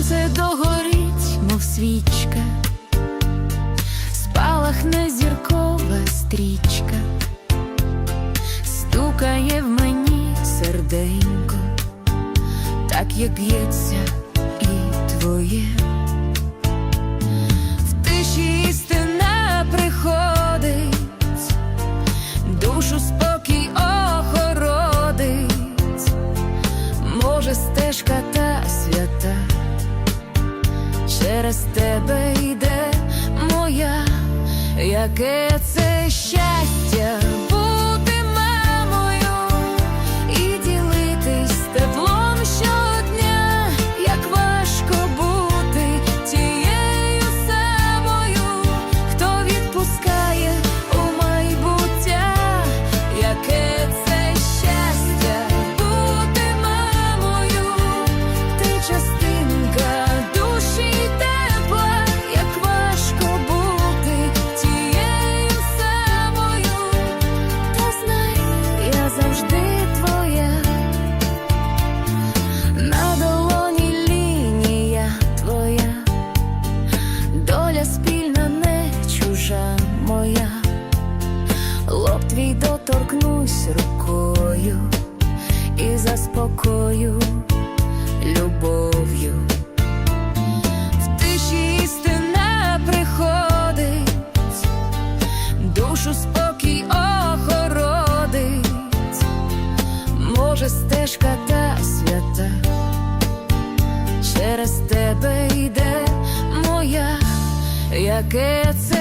Сонце догорить, мов свічка, спалахне зіркова стрічка, стукає в мені серденько, так як б'ється і твоє. через тебе йде моя, яке це щастя. торкнусь рукою і заспокою любов'ю. В тиші істина приходить, душу спокій охородить, може, стежка та свята, через тебе йде моя, яке це.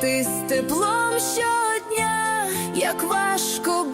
дивитись теплом щодня, як важко.